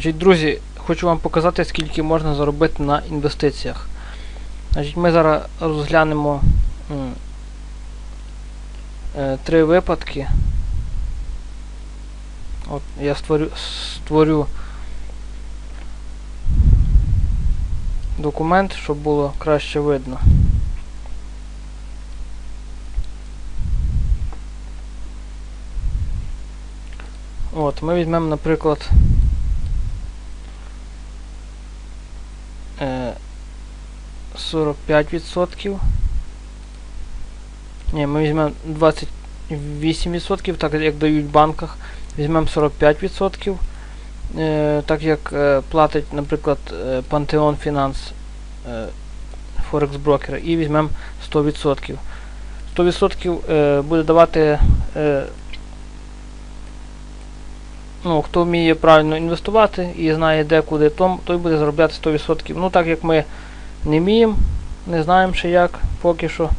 Значить, друзі, хочу вам показати, скільки можна заробити на інвестиціях. Значить, ми зараз розглянемо е, три випадки. От я створю, створю документ, щоб було краще видно. От, ми візьмемо, наприклад, е, 45%. Ні, ми візьмемо 28%, так як дають в банках. Візьмемо 45%. Е, так як е, платить, наприклад, е, Pantheon Finance е, Forex брокер. І візьмемо 100%. 100% е, буде давати. Е, ну, хто вміє правильно інвестувати і знає де куди, той буде заробляти 100%. Ну так як ми не вміємо, не знаємо ще як поки що.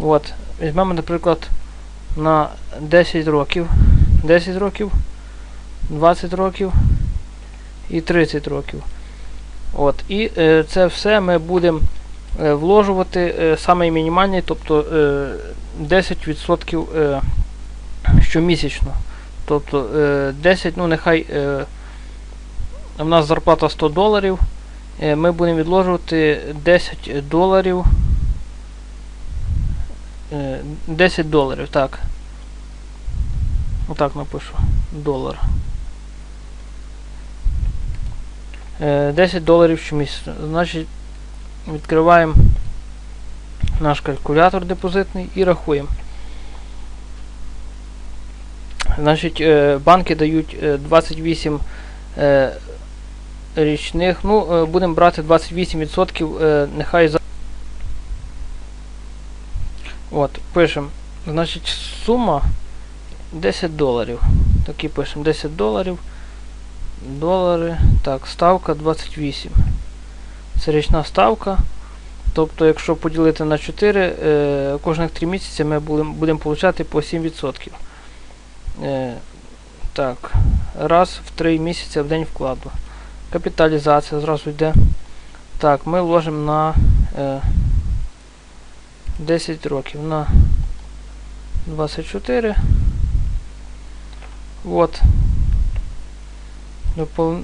От, Візьмемо, наприклад, на 10 років, 10 років, 20 років і 30 років. От, І е, це все ми будемо е, вложувати е, саме мінімальний, тобто е, 10% е, щомісячно. Тобто е, 10, ну нехай е, у нас зарплата 100 доларів. Е, ми будемо відложувати 10 доларів. Е, 10 доларів, так. Отак напишу. Долар. Е, 10 доларів щомісяця. Значить, відкриваємо наш калькулятор депозитний і рахуємо. Значить, е, банки дають е, 28 е, річних. Ну, е, будемо брати 28%, е, нехай за. От, пишемо. Значить, сума 10 доларів. Так і пишемо 10 доларів. Долари. Так, ставка 28. Це річна ставка. Тобто, якщо поділити на 4, е, кожних 3 місяці ми будемо получати по 7%. Е, так, раз в 3 місяці в день вкладу. Капіталізація зразу йде. Так, ми вложимо на е, 10 років на 24. От. Допол...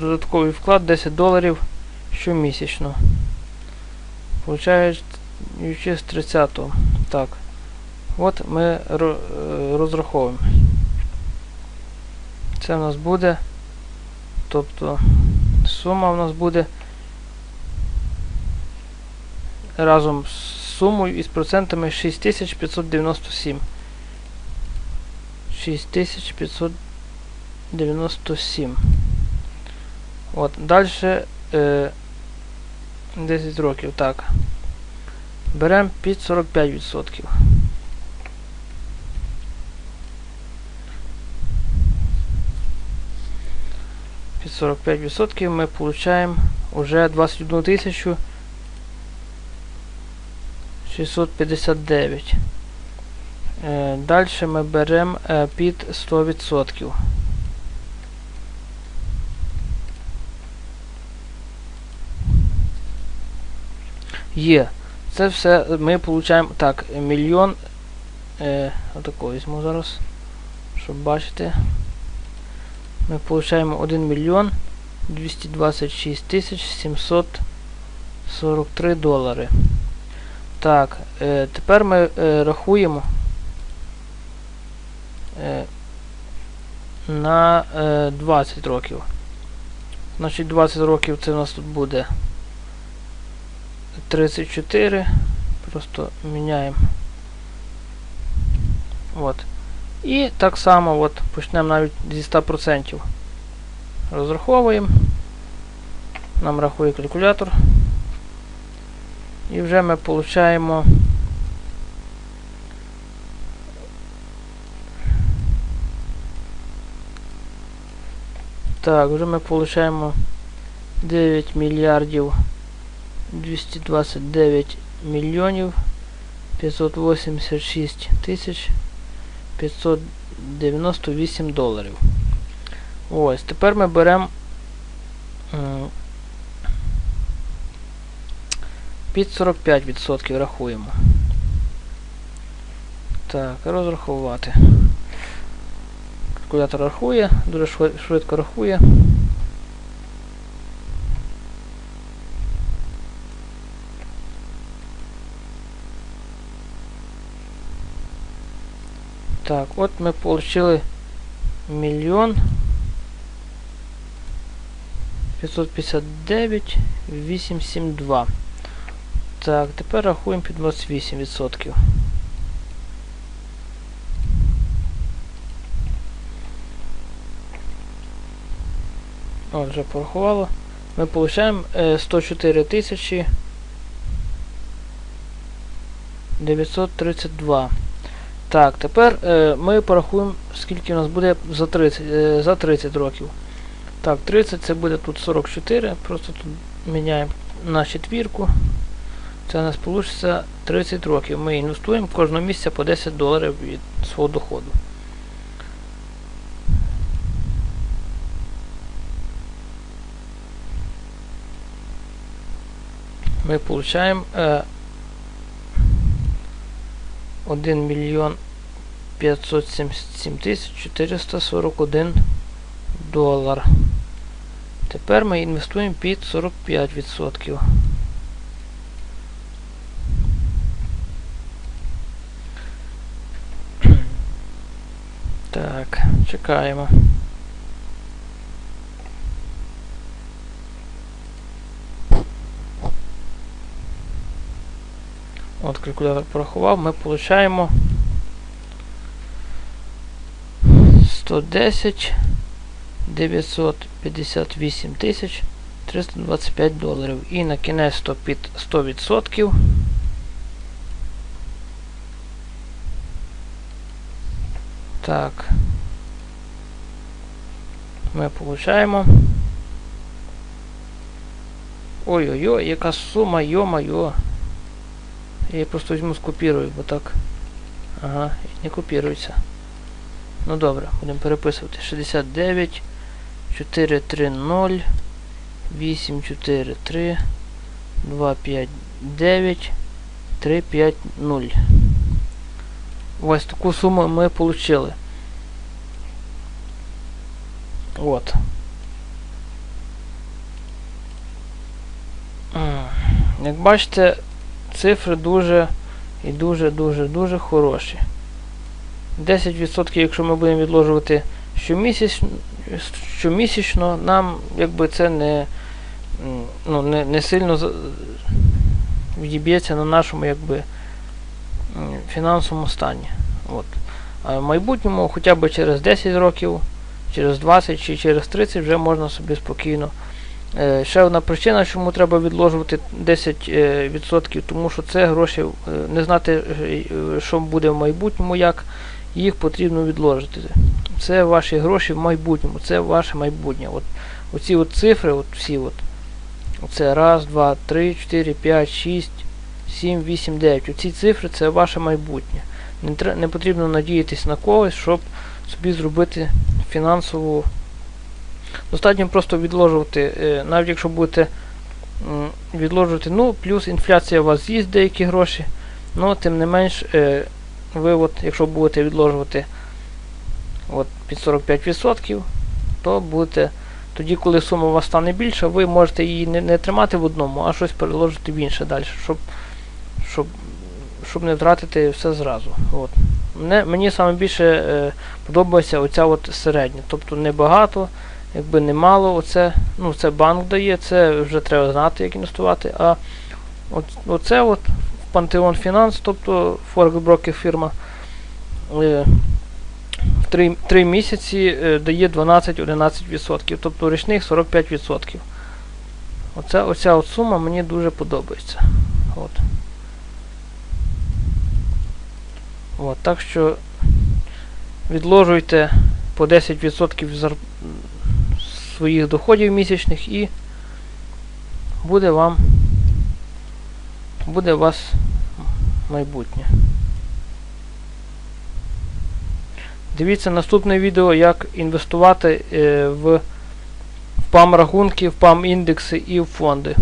Додатковий вклад 10 доларів щомісячно. Получаючи з 30-го. Так. От ми е, розраховуємо. Це в нас буде. Тобто сума в нас буде разом з сумою і з процентами 6597. 6597. От, далі е, 10 років. Так. Беремо під 45%. 45% ми получаємо уже 21 тисячу 659. Е, Далі ми беремо е, під 100%. Є. Це все ми получаємо так, мільйон. Е, отако візьму зараз, щоб бачити. Ми получаємо 1 мільйон 226 тисяч 743 долари. Так, е, тепер ми е, рахуємо е, на е, 20 років. Значить 20 років це у нас тут буде 34. Просто міняємо. От. І так само от, почнемо навіть зі 100%. Розраховуємо. Нам рахує калькулятор. І вже ми получаємо Так, вже ми получаємо 9 мільярдів 229 мільйонів 586 тисяч 598 доларів. Ось, тепер ми беремо під 45% рахуємо. Так, розрахувати. Калькулятор рахує, дуже швидко рахує. Так, от ми отримали мільйон 559 872. Так, тепер рахуємо під 28%. От, вже порахувало. Ми получаємо е, 104 тисячі 932. Так, тепер е, ми порахуємо, скільки у нас буде за 30, е, за 30 років. Так, 30 це буде тут 44. Просто тут міняємо на четвірку. Це у нас вийде 30 років. Ми інвестуємо кожного місяця по 10 доларів від свого доходу. Ми получаємо е, 1 мільйон 577 тисяч 441 долар. Тепер ми інвестуємо під 45%. Так, чекаємо. От калькулятор порахував, ми получаємо 110 958 тисяч 325 доларів. І на кінець 100 під 100%. Так. Ми получаємо. Ой-ой-ой, яка сума, йо-моє. Я просто візьму скопірую, бо так. Ага, не копірується. Ну добре, будемо переписувати. 69 430 843 259 350. Ось таку суму ми отримали. От. Як бачите, цифри дуже і дуже-дуже дуже хороші. 10%, якщо ми будемо відложувати щомісячно, щомісячно нам якби це не, ну, не, не сильно відіб'ється на нашому якби, фінансовому стані. От. А в майбутньому хоча б через 10 років, через 20 чи через 30 вже можна собі спокійно. Е, ще одна причина, чому треба відложувати 10%, тому що це гроші, е, не знати, е, що буде в майбутньому, як їх потрібно відложити. Це ваші гроші в майбутньому, це ваше майбутнє. От, оці от цифри, от всі от, оце раз, два, три, чотири, п'ять, шість, сім, вісім, дев'ять. Оці цифри це ваше майбутнє. Не, не потрібно надіятись на когось, щоб собі зробити фінансову. Достатньо просто відложувати, е, навіть якщо будете відложувати, ну, плюс інфляція у вас з'їсть деякі гроші, ну, тим не менш, е, ви якщо будете відложувати от, під 45%, то будете, тоді, коли сума у вас стане більша, ви можете її не, не тримати в одному, а щось переложити в інше далі, щоб, щоб, щоб не втратити все зразу. От. Мене, мені саме е, подобається оця от середня, тобто небагато, якби немало, оце, ну, це банк дає, це вже треба знати, як інвестувати. А от, оце от Pantheon Finance, тобто Broker фірма, е, в 3, 3 місяці е, дає 12-11%, тобто річних 45%. Оця, оця от сума мені дуже подобається. От. От, так що відложуйте по 10% зар... своїх доходів місячних і буде вам буде у вас майбутнє. Дивіться наступне відео, як інвестувати е, в PAM рахунки, в PAM індекси і в фонди.